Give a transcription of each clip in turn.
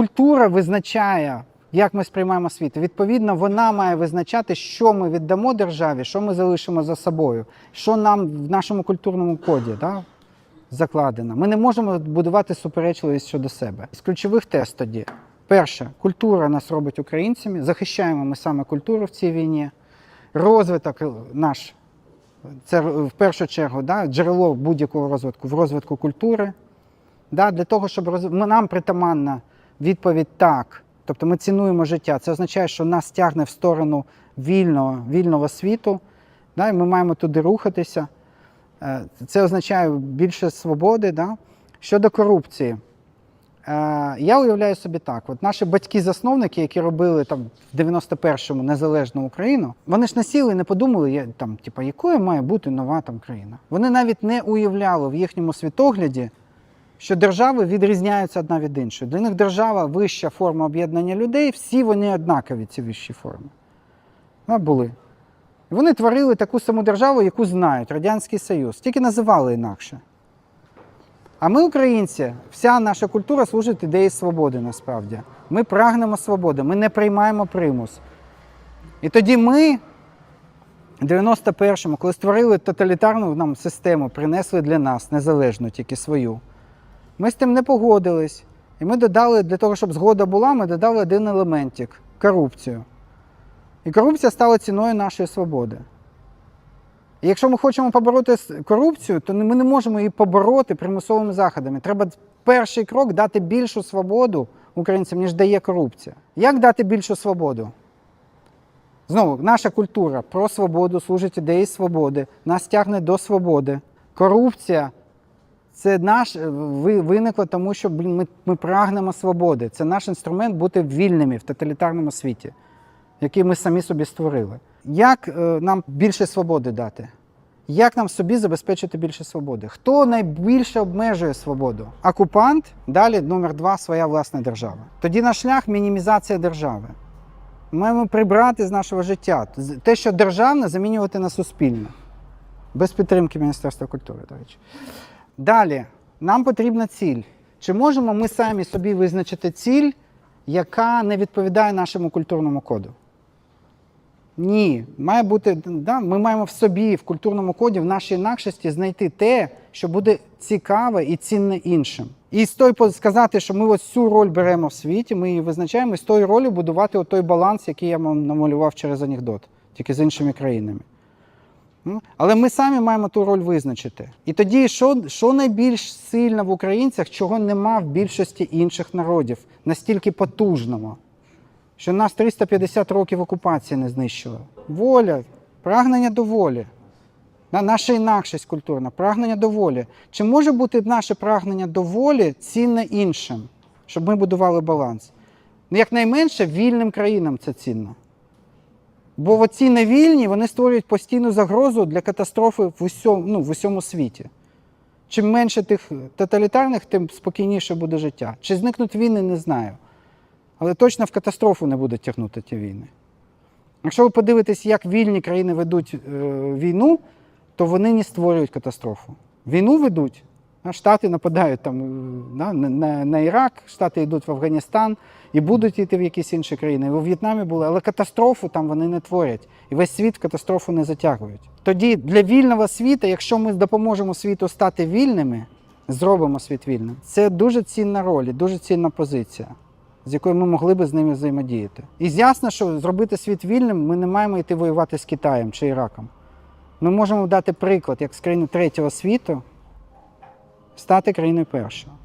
культура визначає, як ми сприймаємо світ. Відповідно, вона має визначати, що ми віддамо державі, що ми залишимо за собою, що нам в нашому культурному коді да, закладено. Ми не можемо будувати суперечливість щодо себе. З ключових тез тоді. Перше, культура нас робить українцями, захищаємо ми саме культуру в цій війні. Розвиток наш це в першу чергу да, джерело будь-якого розвитку в розвитку культури. Да, для того, щоб роз... нам притаманна відповідь так. Тобто ми цінуємо життя. Це означає, що нас тягне в сторону вільного, вільного світу, да, і ми маємо туди рухатися. Е, Це означає більше свободи. Да? Щодо корупції, е, я уявляю собі так: от наші батьки-засновники, які робили там в 91-му незалежну Україну, вони ж не сіли і не подумали, там, типу, якою має бути нова там країна. Вони навіть не уявляли в їхньому світогляді, що держави відрізняються одна від іншої. Для них держава вища форма об'єднання людей, всі вони однакові, ці вищі форми. Ну, були. Вони творили таку саму державу, яку знають Радянський Союз, тільки називали інакше. А ми, українці, вся наша культура служить ідеї свободи насправді. Ми прагнемо свободи, ми не приймаємо примус. І тоді ми в 91-му, коли створили тоталітарну нам систему, принесли для нас незалежну тільки свою. Ми з тим не погодились. І ми додали, для того, щоб згода була, ми додали один елементик корупцію. І корупція стала ціною нашої свободи. І якщо ми хочемо побороти корупцію, то ми не можемо її побороти примусовими заходами. Треба перший крок дати більшу свободу українцям, ніж дає корупція. Як дати більшу свободу? Знову, наша культура про свободу служить ідеї свободи, нас тягне до свободи. Корупція це наш е, ви- виникло тому, що блін, ми, ми прагнемо свободи. Це наш інструмент бути вільними в тоталітарному світі, який ми самі собі створили. Як е, нам більше свободи дати? Як нам собі забезпечити більше свободи? Хто найбільше обмежує свободу? Окупант, далі номер два своя власна держава. Тоді наш шлях мінімізація держави. Маємо прибрати з нашого життя те, що державне, замінювати на суспільне. Без підтримки Міністерства культури, до речі. Далі, нам потрібна ціль. Чи можемо ми самі собі визначити ціль, яка не відповідає нашому культурному коду? Ні. Має бути, да, ми маємо в собі, в культурному коді, в нашій інакшості знайти те, що буде цікаве і цінне іншим. І з той сказати, що ми ось цю роль беремо в світі, ми її визначаємо, і з тої ролі будувати той баланс, який я вам намалював через анекдот, тільки з іншими країнами. Але ми самі маємо ту роль визначити. І тоді, що, що найбільш сильно в українцях, чого нема в більшості інших народів, настільки потужного, що нас 350 років окупації не знищила. Воля, прагнення до волі. Наша інакшість культурна, прагнення до волі. Чи може бути наше прагнення до волі цінне іншим, щоб ми будували баланс? Ну, якнайменше вільним країнам це цінно. Бо оці невільні вони створюють постійну загрозу для катастрофи в усьому, ну, в усьому світі. Чим менше тих тоталітарних, тим спокійніше буде життя. Чи зникнуть війни, не знаю. Але точно в катастрофу не будуть тягнути ті війни. Якщо ви подивитесь, як вільні країни ведуть е, війну, то вони не створюють катастрофу. Війну ведуть, Штати нападають там, да, на, на, на Ірак, Штати йдуть в Афганістан і будуть йти в якісь інші країни. У В'єтнамі були, але катастрофу там вони не творять. І весь світ катастрофу не затягують. Тоді для вільного світу, якщо ми допоможемо світу стати вільними, зробимо світ вільним. Це дуже цінна роль, дуже цінна позиція, з якою ми могли би з ними взаємодіяти. І ясно, що зробити світ вільним, ми не маємо йти воювати з Китаєм чи Іраком. Ми можемо дати приклад, як з країни третього світу стати країною першого,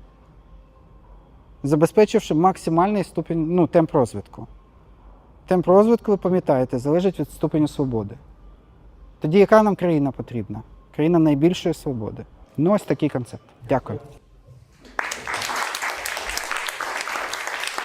забезпечивши максимальний ступінь, ну, темп розвитку. Темп розвитку, ви пам'ятаєте, залежить від ступеню свободи. Тоді яка нам країна потрібна? Країна найбільшої свободи. Ну, ось такий концепт. Дякую.